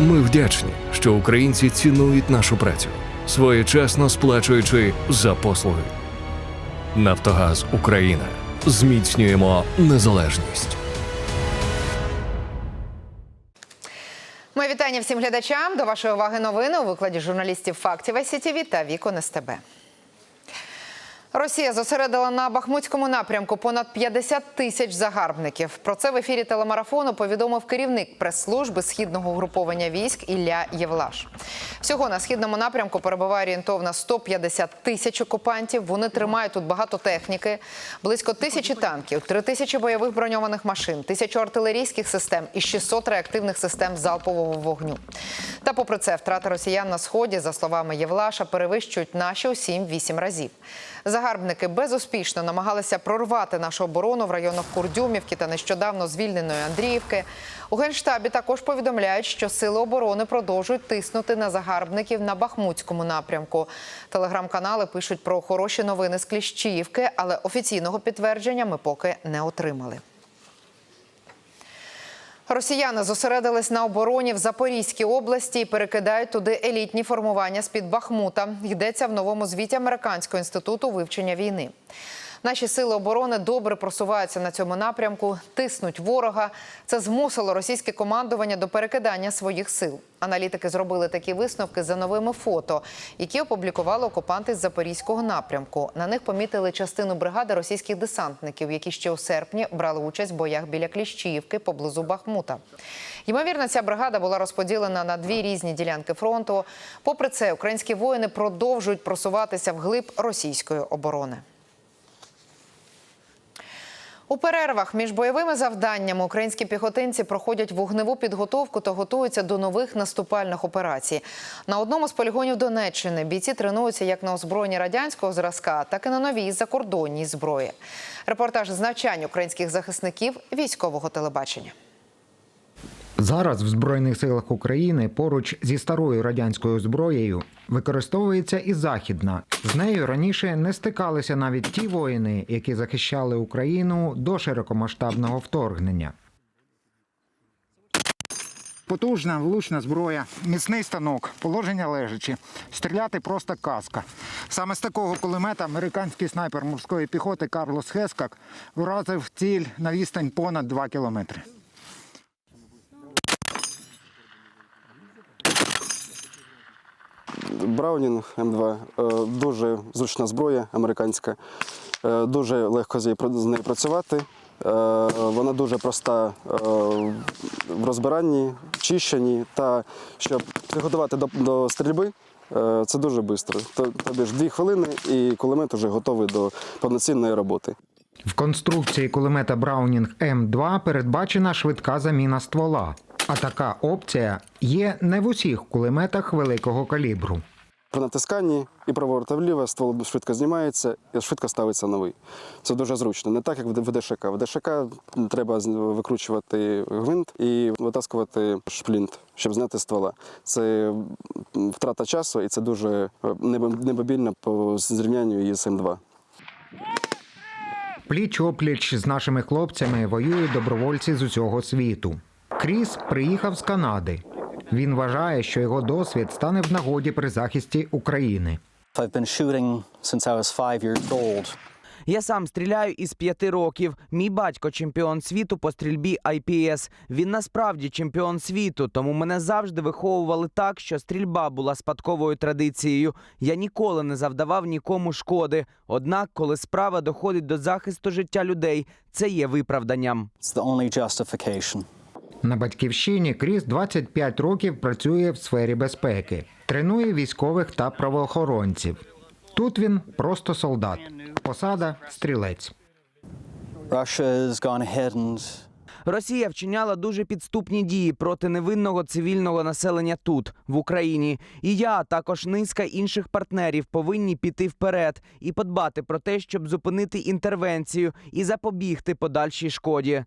Ми вдячні, що українці цінують нашу працю, своєчасно сплачуючи за послуги. Нафтогаз Україна. Зміцнюємо незалежність. Моє вітання всім глядачам. До вашої уваги новини у викладі журналістів фактів СІТІВІ та Вікон СТБ. Росія зосередила на Бахмутському напрямку понад 50 тисяч загарбників. Про це в ефірі телемарафону повідомив керівник прес-служби східного угруповання військ Ілля Євлаш. Всього на східному напрямку перебуває орієнтовно 150 тисяч окупантів. Вони тримають тут багато техніки, близько тисячі танків, три тисячі бойових броньованих машин, тисячу артилерійських систем і 600 реактивних систем залпового вогню. Та попри це, втрати росіян на сході, за словами Євлаша, перевищують наші у 7-8 разів. Загарбники безуспішно намагалися прорвати нашу оборону в районах Курдюмівки та нещодавно звільненої Андріївки. У генштабі також повідомляють, що сили оборони продовжують тиснути на загарбників на Бахмутському напрямку. Телеграм-канали пишуть про хороші новини з Кліщіївки, але офіційного підтвердження ми поки не отримали. Росіяни зосередились на обороні в Запорізькій області і перекидають туди елітні формування з-під Бахмута. Йдеться в новому звіті Американського інституту вивчення війни. Наші сили оборони добре просуваються на цьому напрямку, тиснуть ворога. Це змусило російське командування до перекидання своїх сил. Аналітики зробили такі висновки за новими фото, які опублікували окупанти з запорізького напрямку. На них помітили частину бригади російських десантників, які ще у серпні брали участь в боях біля Кліщіївки поблизу Бахмута. Ймовірно, ця бригада була розподілена на дві різні ділянки фронту. Попри це, українські воїни продовжують просуватися вглиб російської оборони. У перервах між бойовими завданнями українські піхотинці проходять вогневу підготовку та готуються до нових наступальних операцій. На одному з полігонів Донеччини бійці тренуються як на озброєнні радянського зразка, так і на новій закордонній зброї. Репортаж з навчань українських захисників військового телебачення. Зараз в Збройних силах України поруч зі старою радянською зброєю використовується і західна. З нею раніше не стикалися навіть ті воїни, які захищали Україну до широкомасштабного вторгнення. Потужна влучна зброя, міцний станок, положення лежачі, стріляти просто казка. Саме з такого кулемета американський снайпер морської піхоти Карлос Хескак вразив ціль на відстань понад 2 кілометри. Браунінг М2 е, дуже зручна зброя американська, е, дуже легко з нею працювати. Е, Вона дуже проста в розбиранні, чищенні та щоб підготувати до, до стрільби. Це дуже швидко. Тобі ж дві хвилини і кулемет вже готовий до повноцінної роботи. В конструкції кулемета Браунінг М2 передбачена швидка заміна ствола. А така опція є не в усіх кулеметах великого калібру. При натисканні і праворуч вліво ствол швидко знімається і швидко ставиться новий. Це дуже зручно. Не так, як в ДШК. В ДШК треба викручувати гвинт і витаскувати шплінт, щоб зняти ствола. Це втрата часу і це дуже е, небобільно по зрівнянню із М2. Пліч опліч з нашими хлопцями воюють добровольці з усього світу. Кріс приїхав з Канади. Він вважає, що його досвід стане в нагоді при захисті України. I've been shooting since I was five years old. Я сам стріляю із п'яти років. Мій батько чемпіон світу по стрільбі IPS. Він насправді чемпіон світу, тому мене завжди виховували так, що стрільба була спадковою традицією. Я ніколи не завдавав нікому шкоди. Однак, коли справа доходить до захисту життя людей, це є виправданням. It's the only justification. На батьківщині Кріс 25 років працює в сфері безпеки, тренує військових та правоохоронців. Тут він просто солдат, посада стрілець. Росія вчиняла дуже підступні дії проти невинного цивільного населення тут, в Україні. І я, а також низка інших партнерів повинні піти вперед і подбати про те, щоб зупинити інтервенцію і запобігти подальшій шкоді.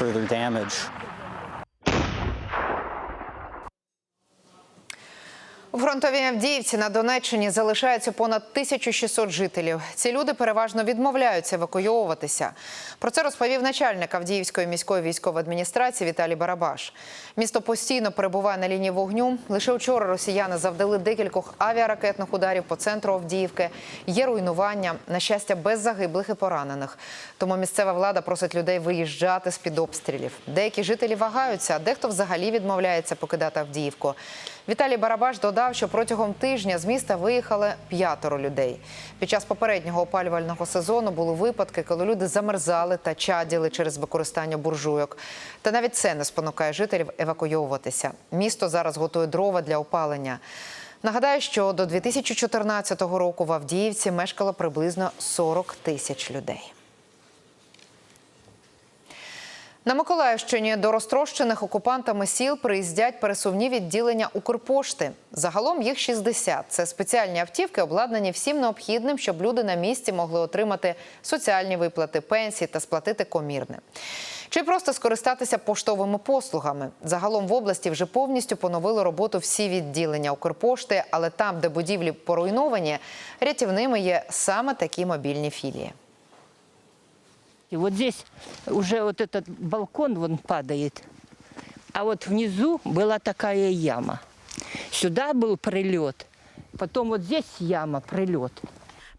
further damage. В У фронтовій Авдіївці на Донеччині залишається понад 1600 жителів. Ці люди переважно відмовляються евакуйовуватися. Про це розповів начальник Авдіївської міської військової адміністрації Віталій Барабаш. Місто постійно перебуває на лінії вогню. Лише вчора росіяни завдали декількох авіаракетних ударів по центру Авдіївки. Є руйнування, на щастя, без загиблих і поранених. Тому місцева влада просить людей виїжджати з під обстрілів. Деякі жителі вагаються, а дехто взагалі відмовляється покидати Авдіївку. Віталій Барабаш додав, що протягом тижня з міста виїхали п'ятеро людей. Під час попереднього опалювального сезону були випадки, коли люди замерзали та чаділи через використання буржуйок. Та навіть це не спонукає жителів евакуйовуватися. Місто зараз готує дрова для опалення. Нагадаю, що до 2014 року в Авдіївці мешкало приблизно 40 тисяч людей. На Миколаївщині до розтрощених окупантами сіл приїздять пересувні відділення Укрпошти. Загалом їх 60. Це спеціальні автівки, обладнані всім необхідним, щоб люди на місці могли отримати соціальні виплати, пенсії та сплатити комірне. Чи просто скористатися поштовими послугами. Загалом в області вже повністю поновили роботу всі відділення Укрпошти, але там, де будівлі поруйновані, рятівними є саме такі мобільні філії. И вот здесь уже вот этот балкон вон падает, а вот внизу была такая яма. Сюда был прилет, потом вот здесь яма, прилет.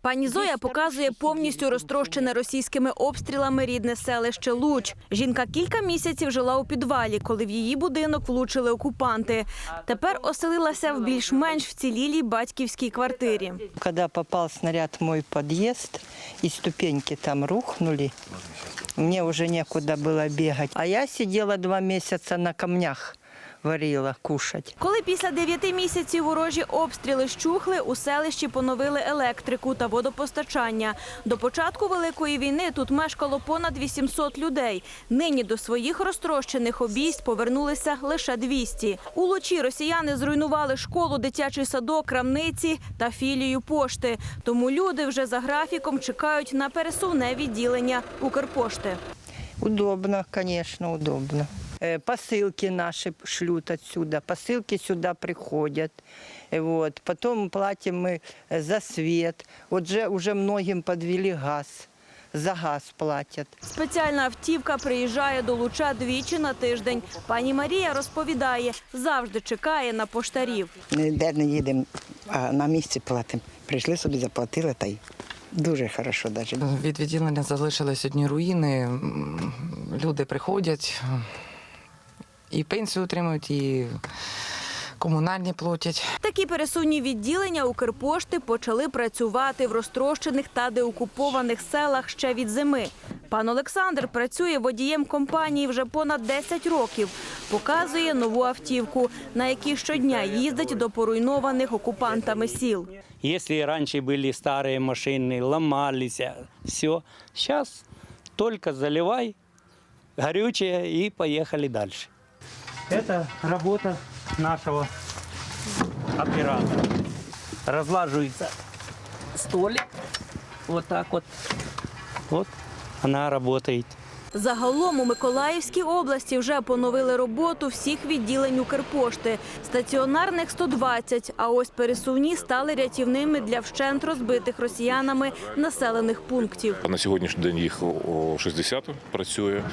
Пані Зоя показує повністю розтрощене російськими обстрілами рідне селище Луч. Жінка кілька місяців жила у підвалі, коли в її будинок влучили окупанти. Тепер оселилася в більш-менш вцілілій батьківській квартирі. Когда попал снаряд в мой подъезд, и ступеньки там рухнули, мне уже некуда было бегать. А я сидела два месяца на камнях, варила кушать. Коли після дев'яти місяців ворожі обстріли щухли, у селищі поновили електрику та водопостачання. До початку великої війни тут мешкало понад 800 людей. Нині до своїх розтрощених обійсть повернулися лише 200. У Лучі росіяни зруйнували школу, дитячий садок, крамниці та філію пошти. Тому люди вже за графіком чекають на пересувне відділення Укрпошти. Удобно, конечно, удобно. Э, Посылки наши шлют отсюда, посылки сюда приходят. Э, Вот. Потом платим мы э, за свет. Вот же уже многим подвели газ. За газ платят. Спеціальна автівка приїжджає до Луча двічі на тиждень. Пані Марія розповідає, завжди чекає на поштарів. Ніде не їдемо, а на місці платимо. Прийшли собі, заплатили та й дуже хорошо навіть. Від відділення залишились одні руїни. М, Люди приходять і пенсію отримують, і комунальні платять. Такі пересувні відділення Укрпошти почали працювати в розтрощених та деокупованих селах ще від зими. Пан Олександр працює водієм компанії вже понад 10 років. Показує нову автівку, на якій щодня їздить до поруйнованих окупантами сіл. Если раньше были старые машины, ломались, все, сейчас только заливай горючее и поехали дальше. Это работа нашего оператора. Разлаживается столик, вот так вот. Вот она работает. Загалом у Миколаївській області вже поновили роботу всіх відділень Укрпошти. Стаціонарних 120, а ось пересувні стали рятівними для вщент розбитих росіянами населених пунктів. На сьогоднішній день їх о, 60 працює,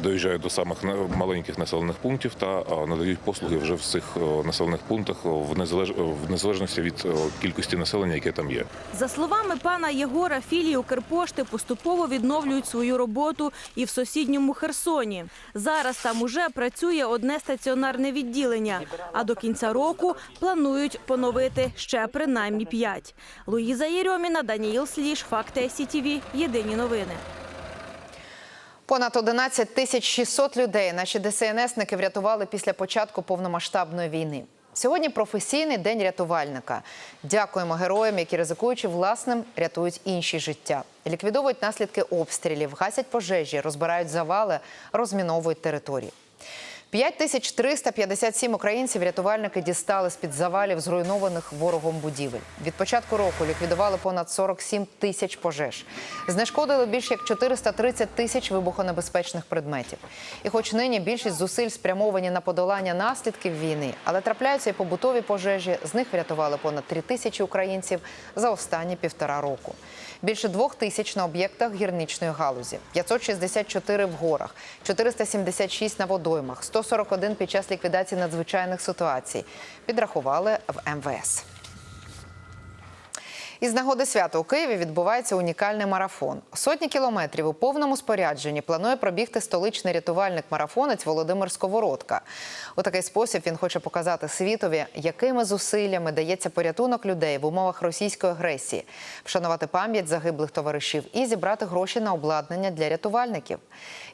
доїжджають до самих маленьких населених пунктів та надають послуги вже в цих населених пунктах в незалеж... в незалежності від кількості населення, яке там є. За словами пана Єгора, філії Укрпошти поступово відновлюють свою роботу і в сусідньому Херсоні. Зараз там уже працює одне стаціонарне відділення, а до кінця року планують поновити ще принаймні п'ять. Луїза Єрьоміна, Даніїл Сліж, Факти СІТІВІ. Єдині новини. Понад 11 тисяч 600 людей наші ДСНСники врятували після початку повномасштабної війни. Сьогодні професійний день рятувальника. Дякуємо героям, які ризикуючи власним, рятують інші життя, ліквідовують наслідки обстрілів, гасять пожежі, розбирають завали, розміновують території. 5357 українців рятувальники дістали з-під завалів зруйнованих ворогом будівель. Від початку року ліквідували понад 47 тисяч пожеж. Знешкодили більш як 430 тисяч вибухонебезпечних предметів. І хоч нині більшість зусиль спрямовані на подолання наслідків війни, але трапляються і побутові пожежі. З них врятували понад 3 тисячі українців за останні півтора року. Більше двох тисяч на об'єктах гірничної галузі, 564 в горах, 476 на водоймах, 141 під час ліквідації надзвичайних ситуацій. Підрахували в МВС. Із нагоди свята у Києві відбувається унікальний марафон. Сотні кілометрів у повному спорядженні планує пробігти столичний рятувальник-марафонець Володимир Сковородка. У такий спосіб він хоче показати світові, якими зусиллями дається порятунок людей в умовах російської агресії, вшанувати пам'ять загиблих товаришів і зібрати гроші на обладнання для рятувальників.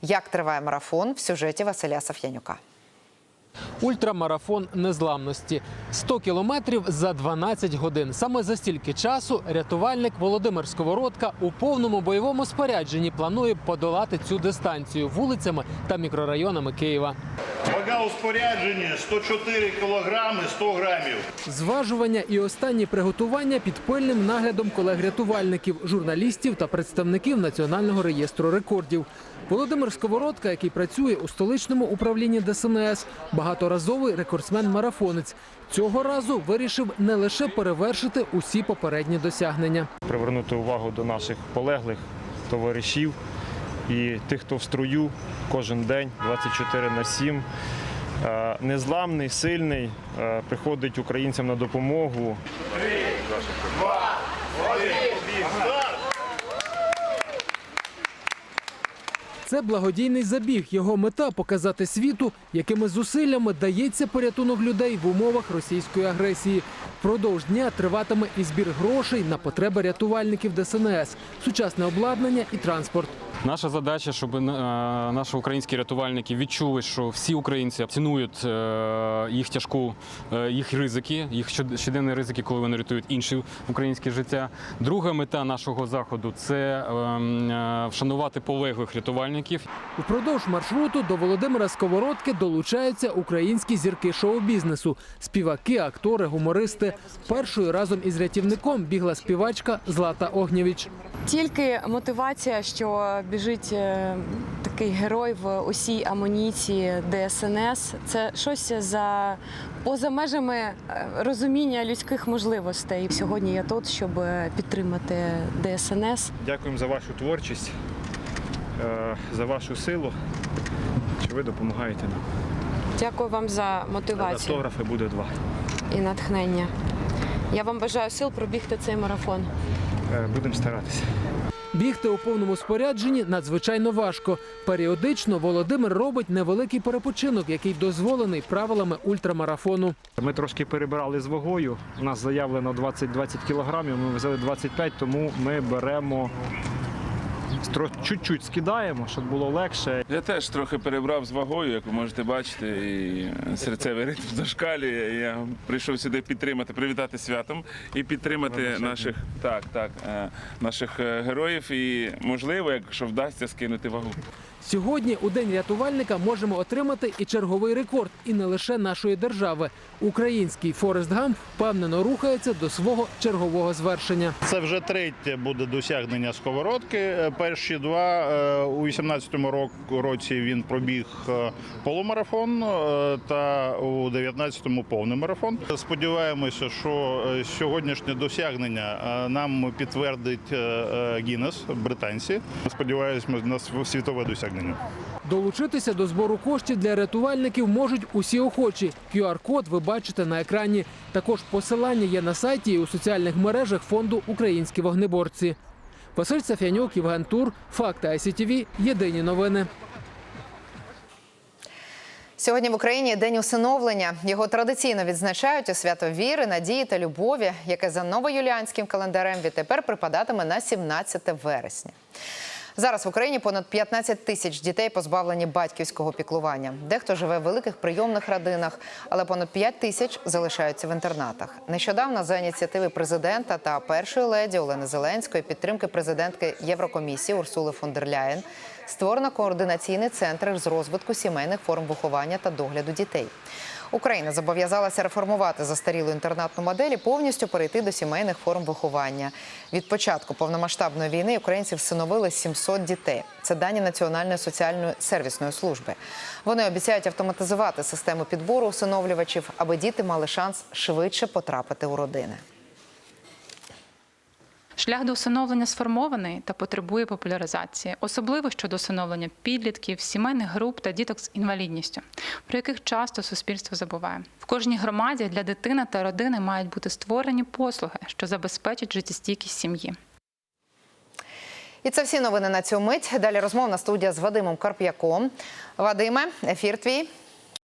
Як триває марафон в сюжеті Василя Саф'янюка. Ультрамарафон незламності 100 кілометрів за 12 годин. Саме за стільки часу рятувальник Володимир Сковородка у повному бойовому спорядженні планує подолати цю дистанцію вулицями та мікрорайонами Києва. Вага у спорядженні 104 кілограми 100 грамів. Зважування і останні приготування під пильним наглядом колег-рятувальників, журналістів та представників Національного реєстру рекордів. Володимир Сковородка, який працює у столичному управлінні ДСНС, багаторазовий рекордсмен-марафонець. Цього разу вирішив не лише перевершити усі попередні досягнення. привернути увагу до наших полеглих товаришів і тих, хто в струю кожен день, 24 на 7. Е, Незламний, сильний, е, приходить українцям на допомогу. Це благодійний забіг. Його мета показати світу, якими зусиллями дається порятунок людей в умовах російської агресії. Впродовж дня триватиме і збір грошей на потреби рятувальників ДСНС, сучасне обладнання і транспорт. Наша задача, щоб е, наші українські рятувальники відчули, що всі українці цінують е, їх тяжку, е, їх ризики, їх щод- щоденні ризики, коли вони рятують інші українське життя. Друга мета нашого заходу це ем, вшанувати полеглих рятувальників. Упродовж маршруту до Володимира Сковородки долучаються українські зірки шоу-бізнесу, співаки, актори, гумористи. Першою разом із рятівником бігла співачка Злата Огнєвіч. Тільки мотивація, що біжить е, такий герой в усій амуніції ДСНС, це щось за поза межами е, розуміння людських можливостей. Сьогодні я тут, щоб е, підтримати ДСНС. Дякуємо за вашу творчість, за вашу силу, що ви допомагаєте нам. Дякую вам за мотивацію Автографи буде два. і натхнення. Я вам бажаю сил пробігти цей марафон. Будемо старатися. Бігти у повному спорядженні надзвичайно важко. Періодично Володимир робить невеликий перепочинок, який дозволений правилами ультрамарафону. Ми трошки перебирали з вагою. У нас заявлено 20-20 кілограмів, ми взяли 25, тому ми беремо чуть-чуть скидаємо, щоб було легше. Я теж трохи перебрав з вагою, як ви можете бачити, і серцевий ритм зашкалює. Я прийшов сюди підтримати, привітати святом і підтримати наших так, так, е, наших е, героїв. І можливо, якщо вдасться скинути вагу. Сьогодні у день рятувальника можемо отримати і черговий рекорд, і не лише нашої держави. Український Форест Гамп впевнено рухається до свого чергового звершення. Це вже третє буде досягнення сковородки. Е, Перші два е, у 18-му році він пробіг е, полумарафон та у 19-му повний марафон. Сподіваємося, що сьогоднішнє досягнення нам підтвердить Гіннес, британці. Сподіваємося на св- світове досягнення. Долучитися до збору коштів для рятувальників можуть усі охочі. QR-код ви бачите на екрані. Також посилання є на сайті і у соціальних мережах фонду Українські вогнеборці. Василь Сафянюк, Євген Тур, Факти ICTV, Єдині новини. Сьогодні в Україні день усиновлення. Його традиційно відзначають у свято віри, надії та любові, яке за новоюліанським календарем відтепер припадатиме на 17 вересня. Зараз в Україні понад 15 тисяч дітей позбавлені батьківського піклування. Дехто живе в великих прийомних родинах, але понад 5 тисяч залишаються в інтернатах. Нещодавно за ініціативи президента та першої леді Олени Зеленської підтримки президентки Єврокомісії Урсули фон дер Ляєн створено координаційний центр з розвитку сімейних форм виховання та догляду дітей. Україна зобов'язалася реформувати застарілу інтернатну модель і повністю перейти до сімейних форм виховання. Від початку повномасштабної війни українці всиновили 700 дітей. Це дані Національної соціальної сервісної служби. Вони обіцяють автоматизувати систему підбору усиновлювачів, аби діти мали шанс швидше потрапити у родини. Шлях до усиновлення сформований та потребує популяризації, особливо щодо усиновлення підлітків, сімейних груп та діток з інвалідністю, про яких часто суспільство забуває. В кожній громаді для дитини та родини мають бути створені послуги, що забезпечать життєстійкість сім'ї. І це всі новини на цю мить. Далі розмовна студія з Вадимом Карп'яком. Вадиме, ефір твій.